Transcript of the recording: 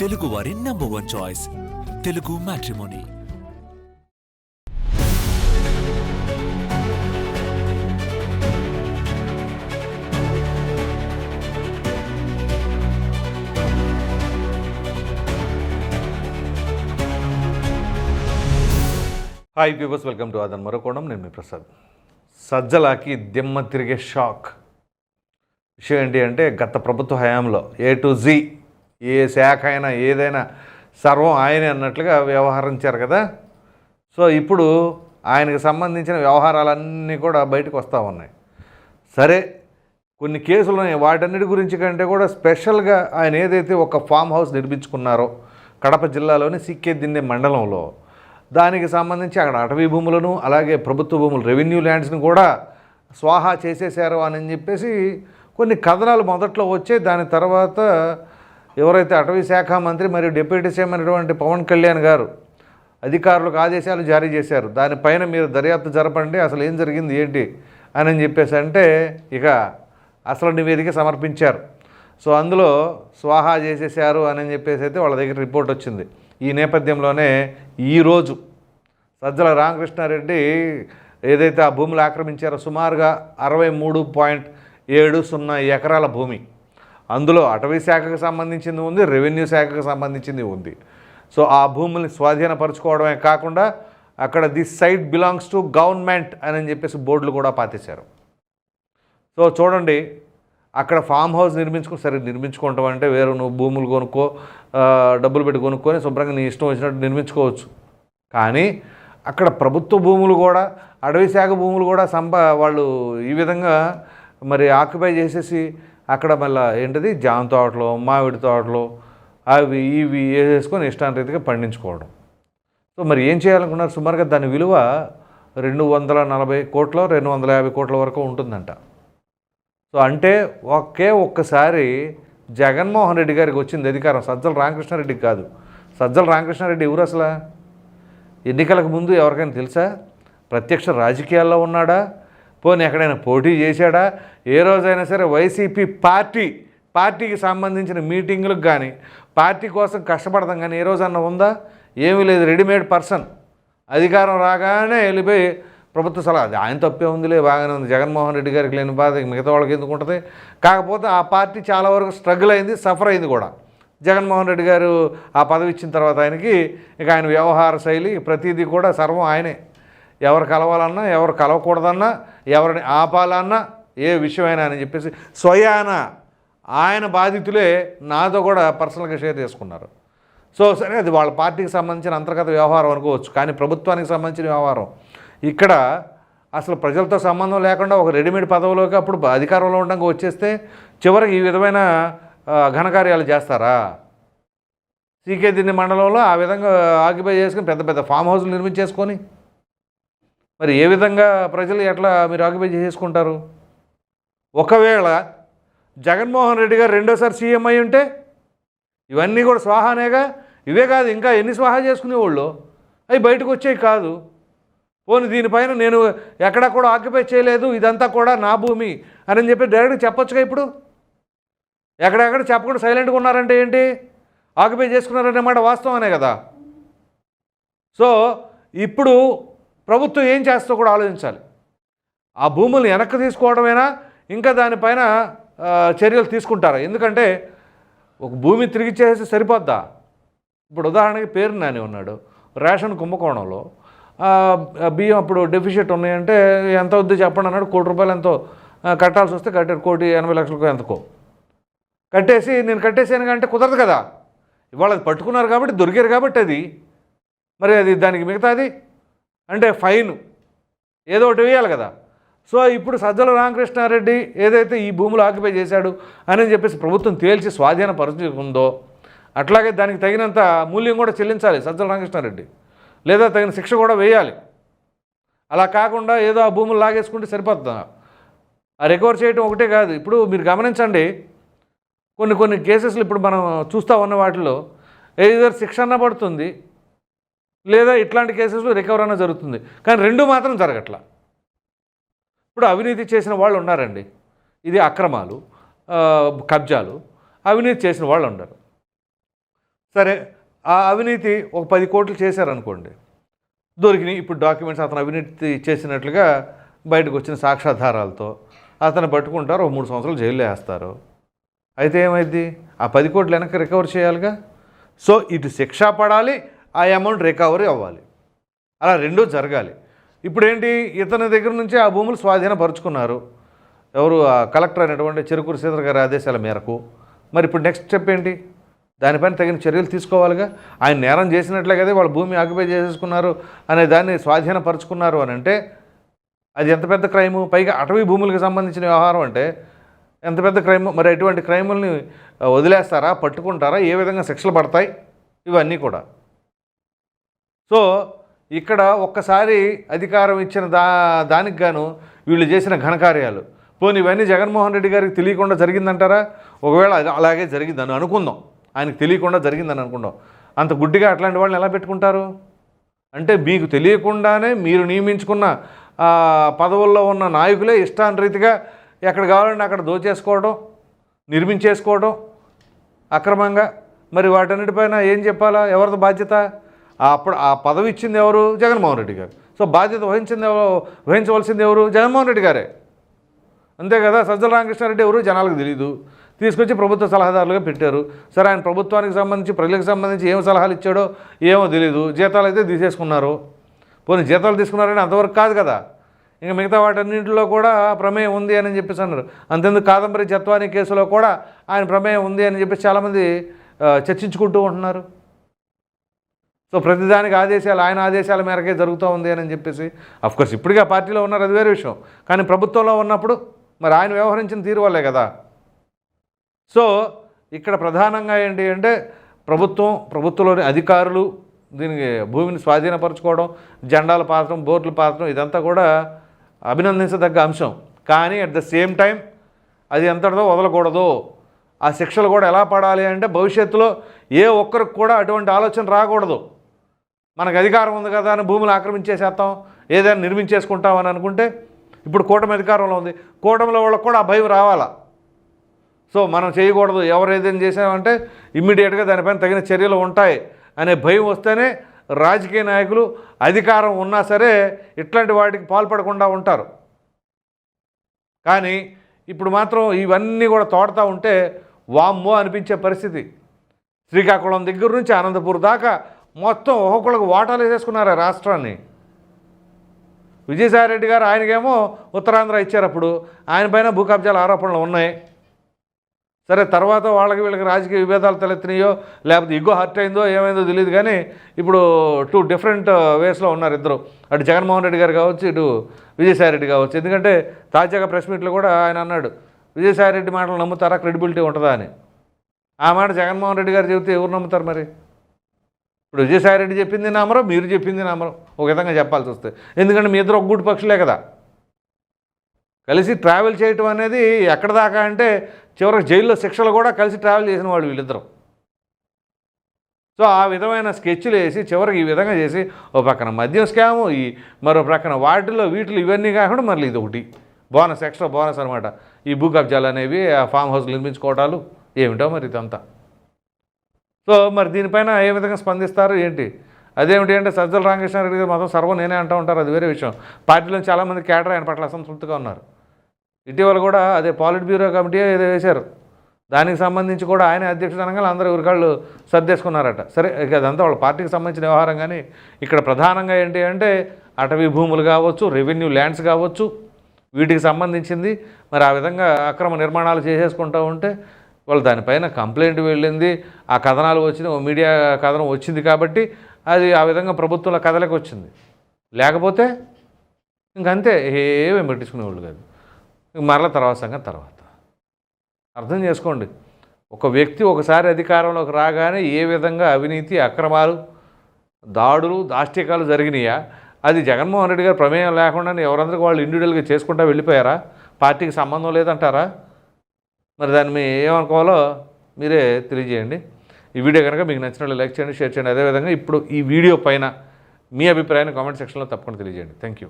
తెలుగు వారి number one choice Telugu matrimony hi peoples welcome to అదన్ మరోకోణం నేను మీ ప్రసాద్ సజ్జలాకి దిమ్మ తిరిగే షాక్ విషయం ఏంటి అంటే గత ప్రభుత్వ హయాంలో ఏ టు జీ ఏ శాఖ అయినా ఏదైనా సర్వం ఆయనే అన్నట్లుగా వ్యవహరించారు కదా. సో ఇప్పుడు ఆయనకు సంబంధించిన వ్యవహారాలన్నీ కూడా బయటకు వస్తూ ఉన్నాయి. సరే కొన్ని కేసులు ఉన్నాయి. వాటన్నిటి గురించి కంటే కూడా స్పెషల్గా ఆయన ఏదైతే ఒక ఫామ్ హౌస్ నిర్మించుకున్నారో కడప జిల్లాలోని సిక్కే మండలంలో దానికి సంబంధించి అక్కడ అటవీ భూములను అలాగే ప్రభుత్వ భూములు రెవెన్యూ ల్యాండ్స్ని కూడా స్వాహా చేసేసారు అని చెప్పేసి కొన్ని కథనాలు మొదట్లో వచ్చాయి. దాని తర్వాత ఎవరైతే అటవీ శాఖ మంత్రి మరియు డిప్యూటీ సీఎం అయినటువంటి పవన్ కళ్యాణ్ గారు అధికారులకు ఆదేశాలు జారీ చేశారు దానిపైన మీరు దర్యాప్తు జరపండి అసలు ఏం జరిగింది ఏంటి అని చెప్పేసి అంటే ఇక అసలు నివేదిక సమర్పించారు. సో అందులో స్వాహా చేసేసారు అని చెప్పేసి అయితే వాళ్ళ దగ్గర రిపోర్ట్ వచ్చింది. ఈ నేపథ్యంలోనే ఈరోజు సజ్జల రామకృష్ణారెడ్డి ఏదైతే ఆ భూములు ఆక్రమించారో సుమారుగా అరవై మూడు పాయింట్ ఏడు సున్నా ఎకరాల భూమి అందులో అటవీ శాఖకు సంబంధించింది ఉంది రెవెన్యూ శాఖకు సంబంధించింది ఉంది. సో ఆ భూముల్ని స్వాధీనపరచుకోవడమే కాకుండా అక్కడ this site belongs to government అని చెప్పేసి బోర్డులు కూడా పాతేశారు సో చూడండి అక్కడ ఫామ్ హౌస్ నిర్మించుకో సరే నిర్మించుకుంటాం అంటే వేరే నువ్వు భూములు కొనుక్కో డబ్బులు పెట్టి కొనుక్కొని శుభ్రంగా నీ ఇష్టం వచ్చినట్టు నిర్మించుకోవచ్చు. కానీ అక్కడ ప్రభుత్వ భూములు కూడా అడవి శాఖ భూములు కూడా సంపా వాళ్ళు ఈ విధంగా మరి ఆక్యుపై చేసేసి అక్కడ మళ్ళీ ఏంటిది? జామ తోటలు మామిడి తోటలు అవి ఇవి వేసుకొని ఇష్టానరీతిగా పండించుకోవడం. సో మరి ఏం చేయాలనుకున్నారు? సుమారుగా దాని విలువ రెండు వందల నలభై కోట్ల రెండు వందల యాభై కోట్ల వరకు ఉంటుందంట. సో అంటే ఒకే ఒక్కసారి జగన్మోహన్ రెడ్డి గారికి వచ్చింది అధికారం. సజ్జల రామకృష్ణారెడ్డికి కాదు. సజ్జల రామకృష్ణారెడ్డి ఎవరు అసలు? ఎన్నికలకు ముందు ఎవరికైనా తెలుసా? ప్రత్యక్ష రాజకీయాల్లో ఉన్నాడా? పోనీ ఎక్కడైనా పోటీ చేశాడా? ఏ రోజైనా సరే వైసీపీ పార్టీ పార్టీకి సంబంధించిన మీటింగులకు కానీ పార్టీ కోసం కష్టపడదాం కానీ ఏ రోజన్నా ఉందా? ఏమీ లేదు రెడీమేడ్ పర్సన్. అధికారం రాగానే వెళ్ళిపోయి ప్రభుత్వ సలహా అది ఆయన తప్పే ఉందిలే బాగానే ఉంది. జగన్మోహన్ రెడ్డి గారికి లేని బాధ మిగతా వాళ్ళకి ఎందుకు ఉంటుంది? కాకపోతే ఆ పార్టీ చాలా వరకు స్ట్రగుల్ అయింది సఫర్ అయింది కూడా. జగన్మోహన్ రెడ్డి గారు ఆ పదవి ఇచ్చిన తర్వాత ఆయనకి ఇక ఆయన వ్యవహార శైలి ప్రతిదీ కూడా సర్వం ఆయనే. ఎవరు కలవాలన్నా ఎవరు కలవకూడదన్నా ఎవరిని ఆపాలన్నా ఏ విషయమైనా అని చెప్పేసి స్వయాన ఆయన బాధితులే నాతో కూడా పర్సనల్గా షేర్ చేసుకున్నారు. సో సరే అది వాళ్ళ పార్టీకి సంబంధించిన అంతర్గత వ్యవహారం అనుకోవచ్చు కానీ ప్రభుత్వానికి సంబంధించిన వ్యవహారం. ఇక్కడ అసలు ప్రజలతో సంబంధం లేకుండా ఒక రెడీమేడ్ పదవిలోకి అప్పుడు అధికారంలో ఉండగా వచ్చేస్తే చివరికి ఈ విధమైన ఘనకార్యాలు చేస్తారా? సీకే దిన్ని మండలంలో ఆ విధంగా ఆక్యుపై చేసుకుని పెద్ద పెద్ద ఫామ్ హౌస్లు నిర్మించేసుకొని మరి ఏ విధంగా ప్రజలు ఎట్లా మీరు ఆక్యుపై చేసుకుంటారు ఒకవేళ జగన్మోహన్ రెడ్డి గారు రెండోసారి సీఎం అయి ఉంటే ఇవన్నీ కూడా స్వాహానేగా? ఇవే కాదు ఇంకా ఎన్ని స్వాహా చేసుకునేవాళ్ళు? అవి బయటకు వచ్చేవి కాదు. పోనీ దీనిపైన నేను ఎక్కడా కూడా ఆక్యుపై చేయలేదు ఇదంతా కూడా నా భూమి అని చెప్పి డైరెక్ట్గా చెప్పొచ్చుగా ఇప్పుడు? ఎక్కడెక్కడ చెప్పకుండా సైలెంట్గా ఉన్నారంటే ఏంటి? ఆక్యుపై చేసుకున్నారనే మాట వాస్తవమే కదా? సో ఇప్పుడు ప్రభుత్వం ఏం చేస్తో కూడా ఆలోచించాలి. ఆ భూములు వెనక్కి తీసుకోవడమేనా? ఇంకా దానిపైన చర్యలు తీసుకుంటారా? ఎందుకంటే ఒక భూమి తిరిగి చేసి సరిపోద్దా? ఇప్పుడు ఉదాహరణకి పేరు నాని ఉన్నాడు. రేషన్ కుంభకోణంలో ఆ, బియ్యం అప్పుడు డెఫిషియట్ ఉన్నాయంటే ఎంత వద్దు చెప్పండి అన్నాడు. కోటి రూపాయలు ఎంతో కట్టాల్సి వస్తే కట్టాడు. కోటి ఎనభై లక్షలకు ఎంతకో. కట్టేసి నేను కట్టేసాను అంటే కుదరదు కదా. ఇవాళ అది పట్టుకున్నారు కాబట్టి దొరికారు కాబట్టి అది. మరి అది దానికి మిగతాది? అంటే ఫైన్. ఏదో ఒకటి వేయాలి కదా. సో ఇప్పుడు సజ్జల రామకృష్ణారెడ్డి ఏదైతే ఈ భూములు ఆక్యుపై చేశాడు అని చెప్పేసి ప్రభుత్వం తేల్చి స్వాధీనపరుచుకుందో అట్లాగే దానికి తగినంత మూల్యం కూడా చెల్లించాలి సజ్జల రామకృష్ణారెడ్డి. లేదా తగిన శిక్ష కూడా వేయాలి. అలా కాకుండా ఏదో ఆ భూములు లాగేసుకుంటే సరిపోతుందా ఆ రికవర్ చేయడం ఒకటే కాదు. ఇప్పుడు మీరు గమనించండి కొన్ని కొన్ని కేసెస్లు ఇప్పుడు మనం చూస్తూ ఉన్న వాటిలో ఏదో శిక్ష అన్న పడుతుంది. లేదా ఇట్లాంటి కేసెస్లో రికవర్ అన్న జరుగుతుంది. కానీ రెండు మాత్రం జరగట్లా. ఇప్పుడు అవినీతి చేసిన వాళ్ళు ఉన్నారండి. ఇది అక్రమాలు కబ్జాలు అవినీతి చేసిన వాళ్ళు ఉన్నారు సరే ఆ అవినీతి ఒక పది కోట్లు చేశారనుకోండి. దొరికినాయి ఇప్పుడు డాక్యుమెంట్స్ అతను అవినీతి చేసినట్లుగా బయటకు వచ్చిన సాక్ష్యాధారాలతో అతను పట్టుకుంటారు ఒక మూడు సంవత్సరాలు జైలు వేస్తారు. అయితే ఏమైంది ఆ పది కోట్లు వెనక్కి రికవర్ చేయాలిగా? సో ఇటు శిక్ష పడాలి ఆ అమౌంట్ రికవరీ అవ్వాలి. అలా రెండూ జరగాలి. ఇప్పుడు ఏంటి ఇతని దగ్గర నుంచి ఆ భూములు స్వాధీనపరుచుకున్నారు. ఎవరు? కలెక్టర్ అయినటువంటి చెరుకూరు శ్రీధర్ గారి ఆదేశాల మేరకు. మరి ఇప్పుడు నెక్స్ట్ స్టెప్ ఏంటి? దానిపైన తగిన చర్యలు తీసుకోవాలిగా? ఆయన నేరం చేసినట్లే కదా వాళ్ళు భూమి ఆక్యుపై చేసేసుకున్నారు అనే దాన్ని స్వాధీనపరుచుకున్నారు అని అంటే అది ఎంత పెద్ద క్రైము? పైగా అటవీ భూములకు సంబంధించిన వ్యవహారం అంటే ఎంత పెద్ద క్రైమ్? మరి ఎటువంటి క్రైముల్ని వదిలేస్తారా? పట్టుకుంటారా? ఏ విధంగా శిక్షలు పడతాయి? ఇవన్నీ కూడా. సో ఇక్కడ ఒక్కసారి అధికారం ఇచ్చిన దా దానికి గాను వీళ్ళు చేసిన ఘనకార్యాలు. పోనీ ఇవన్నీ జగన్మోహన్ రెడ్డి గారికి తెలియకుండా జరిగిందంటారా? ఒకవేళ అలాగే జరిగిందని అనుకుందాం. ఆయనకు తెలియకుండా జరిగిందని అనుకుందాం. అంత గుడ్డిగా అట్లాంటి వాళ్ళని ఎలా పెట్టుకుంటారు? అంటే మీకు తెలియకుండానే మీరు నియమించుకున్న పదవుల్లో ఉన్న నాయకులే ఇష్టానురీతిగా ఎక్కడ కావాలంటే అక్కడ దోచేసుకోవడం నిర్మించేసుకోవడం అక్రమంగా. మరి వాటన్నిటిపైన ఏం చెప్పాలా? ఎవరిది బాధ్యత? అప్పుడు ఆ పదవి ఇచ్చింది ఎవరు? జగన్మోహన్ రెడ్డి గారు. సో బాధ్యత వహించింది ఎవరు? వహించవలసింది ఎవరు? జగన్మోహన్ రెడ్డి గారే. అంతే కదా? సజ్జల రామకృష్ణారెడ్డి ఎవరు? జనాలకు తెలియదు తీసుకొచ్చి ప్రభుత్వ సలహాదారులుగా పెట్టారు. సరే ఆయన ప్రభుత్వానికి సంబంధించి ప్రజలకు సంబంధించి ఏం సలహాలు ఇచ్చాడో ఏమో తెలియదు జీతాలు అయితే తీసేసుకున్నారు. పోనీ జీతాలు తీసుకున్నారని అంతవరకు కాదు కదా? ఇంకా మిగతా వాటన్నింటిలో కూడా ప్రమేయం ఉంది అని చెప్పేసి అన్నారు. అంతెందుకు కాదంబరి జత్వాని కేసులో కూడా ఆయన ప్రమేయం ఉంది అని చెప్పేసి చాలామంది చర్చించుకుంటూ ఉంటున్నారు. సో ప్రతిదానికి ఆదేశాలు ఆయన ఆదేశాల మేరకే జరుగుతూ ఉంది అని చెప్పేసి అఫ్కోర్స్ ఇప్పటికీ ఆ పార్టీలో ఉన్నారు అది వేరే విషయం. కానీ ప్రభుత్వంలో ఉన్నప్పుడు మరి ఆయన వ్యవహరించిన తీరు వల్లే కదా. సో ఇక్కడ ప్రధానంగా ఏంటి అంటే ప్రభుత్వం ప్రభుత్వంలోని అధికారులు దీనికి భూమిని స్వాధీనపరచుకోవడం జెండాలు పాతడం బోర్డులు పాతడం ఇదంతా కూడా అభినందించదగ్గ అంశం. కానీ అట్ ద సేమ్ టైం అది ఎంతటిదో వదలకూడదు. ఆ శిక్షలు కూడా ఎలా పడాలి అంటే భవిష్యత్తులో ఏ ఒక్కరికి కూడా అటువంటి ఆలోచన రాకూడదు. మనకు అధికారం ఉంది కదా అని భూములు ఆక్రమించేసేస్తాం ఏదైనా నిర్మించేసుకుంటాం అని అనుకుంటే ఇప్పుడు కూటమి అధికారంలో ఉంది. కూటమిలో వాళ్ళకి కూడా ఆ భయం రావాలా? సో మనం చేయకూడదు. ఎవరు ఏదైనా చేసామంటే ఇమ్మీడియట్గా దానిపైన తగిన చర్యలు ఉంటాయి అనే భయం వస్తేనే రాజకీయ నాయకులు అధికారం ఉన్నా సరే ఇట్లాంటి వాటికి పాల్పడకుండా ఉంటారు. కానీ ఇప్పుడు మాత్రం ఇవన్నీ కూడా తోడుతూ ఉంటే వామ్మో అనిపించే పరిస్థితి. శ్రీకాకుళం దగ్గర నుంచి అనంతపూర్ దాకా మొత్తం ఒక్కొక్కళ్ళకి వాటాలు వేసేసుకున్నారు ఆ రాష్ట్రాన్ని. విజయసాయిరెడ్డి గారు ఆయనకేమో ఉత్తరాంధ్ర ఇచ్చారు అప్పుడు. ఆయన పైన భూ కబ్జాల ఆరోపణలు ఉన్నాయి. సరే తర్వాత వాళ్ళకి వీళ్ళకి రాజకీయ విభేదాలు తలెత్తినాయో లేకపోతే ఇగో హర్ట్ అయిందో ఏమైందో తెలియదు కానీ ఇప్పుడు టూ డిఫరెంట్ వేస్లో ఉన్నారు ఇద్దరు. అటు జగన్మోహన్ రెడ్డి గారు కావచ్చు ఇటు విజయసాయిరెడ్డి కావచ్చు. ఎందుకంటే తాజాగా ప్రెస్ మీట్లో కూడా ఆయన అన్నాడు విజయసాయి రెడ్డి మాటలు నమ్ముతారా? క్రెడిబిలిటీ ఉంటుందా? అని. ఆ మాట జగన్మోహన్ రెడ్డి గారు చెబితే ఎవరు నమ్ముతారు మరి? ఇప్పుడు విజయసాయిరెడ్డి చెప్పింది నామరం మీరు చెప్పింది నామరం ఒక విధంగా చెప్పాల్సి వస్తే. ఎందుకంటే మీ ఇద్దరు ఒక గుడి పక్షులే కదా. కలిసి ట్రావెల్ చేయటం అనేది ఎక్కడ దాకా అంటే చివరికి జైల్లో శిక్షలు కూడా కలిసి ట్రావెల్ చేసిన వాళ్ళు వీళ్ళిద్దరు. సో ఆ విధమైన స్కెచ్లు వేసి చివరికి ఈ విధంగా చేసి ఓ పక్కన మద్యం స్కాము ఈ మరో ప్రక్కన వాటిలో వీటిలో ఇవన్నీ కాకుండా మళ్ళీ ఇది ఒకటి. బోనస్ ఎక్స్ట్రా బోనస్ అనమాట ఈ భూ కబ్జాలు అనేవి ఆ ఫామ్ హౌస్ నిర్మించుకోవటాలు ఏమిటో మరి ఇదంతా. సో మరి దీనిపైన ఏ విధంగా స్పందిస్తారు ఏంటి? అదేమిటి అంటే సజ్జల రామకృష్ణారెడ్డి గారు మొత్తం సర్వం నేనే అంటూ ఉంటారు అది వేరే విషయం. పార్టీలో చాలామంది కేటర్ ఆయన పట్ల అసంతృప్తిగా ఉన్నారు. ఇటీవల కూడా అదే పాలిట్ బ్యూరో కమిటీ ఏదో వేశారు. దానికి సంబంధించి కూడా ఆయన అధ్యక్షుడనగా అందరూ ఉరికాళ్ళు సర్దేసుకున్నారట. సరే ఇక అదంతా వాళ్ళ పార్టీకి సంబంధించిన వ్యవహారం కానీ ఇక్కడ ప్రధానంగా ఏంటి అంటే అటవీ భూములు కావచ్చు రెవెన్యూ ల్యాండ్స్ కావచ్చు వీటికి సంబంధించింది. మరి ఆ విధంగా అక్రమ నిర్మాణాలు చేసేసుకుంటూ ఉంటే వాళ్ళు దానిపైన కంప్లైంట్ వెళ్ళింది ఆ కథనాలు వచ్చింది ఓ మీడియా కథనం వచ్చింది కాబట్టి అది ఆ విధంగా ప్రభుత్వంలో కథలకు వచ్చింది. లేకపోతే ఇంకంతే ఏమేమి పట్టించుకునేవాళ్ళు కాదు. మరల తర్వాత సంగతి తర్వాత. అర్థం చేసుకోండి ఒక వ్యక్తి ఒకసారి అధికారంలోకి రాగానే ఏ విధంగా అవినీతి అక్రమాలు దాడులు దాష్టికాలు జరిగినాయా అది జగన్మోహన్ రెడ్డి గారు ప్రమేయం లేకుండా ఎవరందరికీ వాళ్ళు ఇండివిజువల్గా చేసుకుంటా వెళ్ళిపోయారా? పార్టీకి సంబంధం లేదంటారా? మరి దాన్ని మీ ఏమనుకోవాలో మీరే తెలియజేయండి. ఈ వీడియో కనుక మీకు నచ్చినట్లు లైక్ చేయండి షేర్ చేయండి. అదేవిధంగా ఇప్పుడు ఈ వీడియో పైన మీ అభిప్రాయాన్ని కామెంట్ సెక్షన్లో తప్పకుండా తెలియజేయండి. Thank you